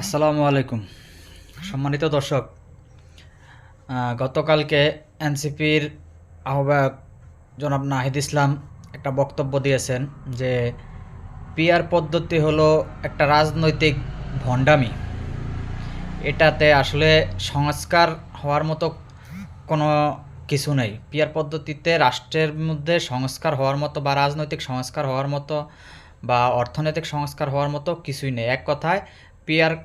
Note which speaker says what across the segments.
Speaker 1: আসসালামু আলাইকুম। সম্মানিত দর্শক গতকালকে এনসিপির আহ্বায়ক জনাব নাহিদ ইসলাম একটা বক্তব্য দিয়েছেন যে, পিআর পদ্ধতি হলো একটা রাজনৈতিক ভণ্ডামি। এটাতে আসলে সংস্কার হওয়ার মতো কোনো কিছু নেই। পিআর পদ্ধতিতে রাষ্ট্রের মধ্যে সংস্কার হওয়ার মতো বা রাজনৈতিক সংস্কার হওয়ার মতো বা অর্থনৈতিক সংস্কার হওয়ার মতো কিছুই নেই। এক কথায় পিআর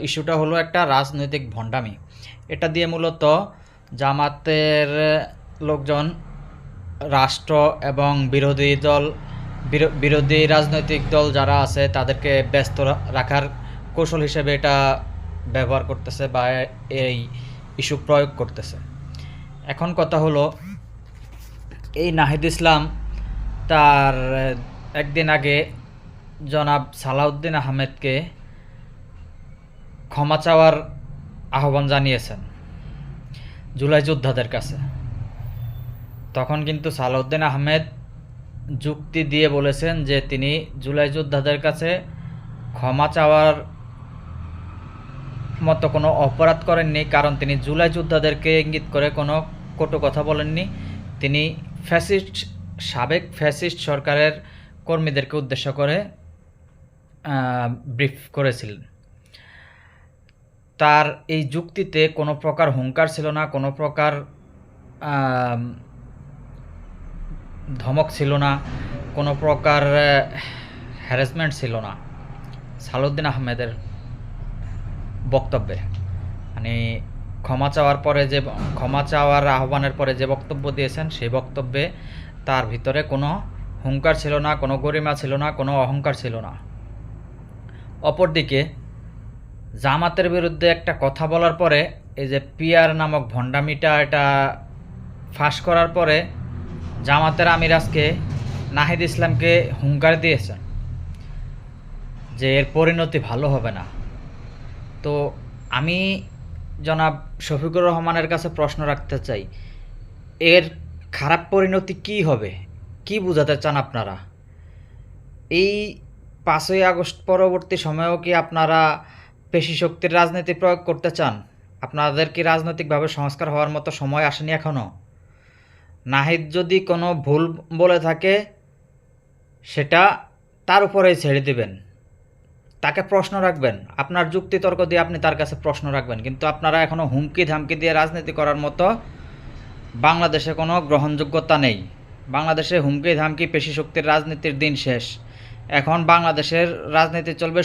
Speaker 1: ইস্যুটা হলো একটা রাজনৈতিক ভণ্ডামি। এটা দিয়ে মূলত জামাতের লোকজন রাষ্ট্র এবং বিরোধী দল, বিরো- বিরোধী রাজনৈতিক দল যারা আছে তাদেরকে ব্যস্ত রাখার কৌশল হিসেবে এটা ব্যবহার করতেছে বা এই ইস্যু প্রয়োগ করতেছে। এখন কথা হলো, এই নাহিদ ইসলাম তার একদিন আগে জনাব সালাউদ্দিন আহমেদকে ক্ষমা চাওয়ার আহ্বান জানিয়েছেন জুলাই যোদ্ধাদের কাছে। তখন কিন্তু সালাউদ্দিন আহমেদ যুক্তি দিয়ে বলেছেন যে তিনি জুলাই যোদ্ধাদের কাছে ক্ষমা চাওয়ার মতো কোনো অপরাধ করেননি, কারণ তিনি জুলাই যোদ্ধাদেরকে ইঙ্গিত করে কোনো কটু কথা বলেননি। তিনি ফ্যাসিস্ট, সাবেক ফ্যাসিস্ট সরকারের কর্মীদেরকে উদ্দেশ্য করে ব্রিফ করেছিলেন। তার এই যুক্তিতে কোনো প্রকার হুঙ্কার ছিল না, কোনো প্রকার ধমক ছিল না, কোনো প্রকার হ্যারাসমেন্ট ছিল না সালুদ্দিন আহমেদের বক্তব্যে। মানে ক্ষমা চাওয়ার পরে যে, ক্ষমা চাওয়ার আহ্বানের পরে যে বক্তব্য দিয়েছেন, সেই বক্তব্যে তার ভিতরে কোনো হুঙ্কার ছিল না, কোনো গরিমা ছিল না, কোনো অহংকার ছিল না। অপরদিকে জামাতের বিরুদ্ধে একটা কথা বলার পরে, এই যে পিয়ার নামক ভণ্ডামিটা এটা ফাঁস করার পরে জামাতের আমির আজকে নাহিদ ইসলামকে হুঙ্কার দিয়েছেন যে এর পরিণতি ভালো হবে না। তো আমি জনাব শফিকুর রহমানের কাছে প্রশ্ন রাখতে চাই, এর খারাপ পরিণতি কি হবে? কি বোঝাতে চান আপনারা? এই পাঁচই আগস্ট পরবর্তী সময়েও কি আপনারা পেশি শক্তির রাজনীতি প্রয়োগ করতে চান। আপনাদের কি রাজনৈতিকভাবে সংস্কার হওয়ার মতো সময় আসেনি এখনও নাহিদ যদি কোনো ভুল বলে থাকে, সেটা তার উপরেই ছেড়ে দিবেন। তাকে প্রশ্ন রাখবেন। আপনার যুক্তি তর্ক দিয়ে আপনি তার কাছে প্রশ্ন রাখবেন। কিন্তু আপনারা এখনও হুমকি ধামকি দিয়ে রাজনীতি করার মতো বাংলাদেশে কোনো গ্রহণযোগ্যতা নেই। বাংলাদেশে হুমকি ধামকি পেশি শক্তির রাজনীতির দিন শেষ। এখন বাংলাদেশের রাজনীতি চলবে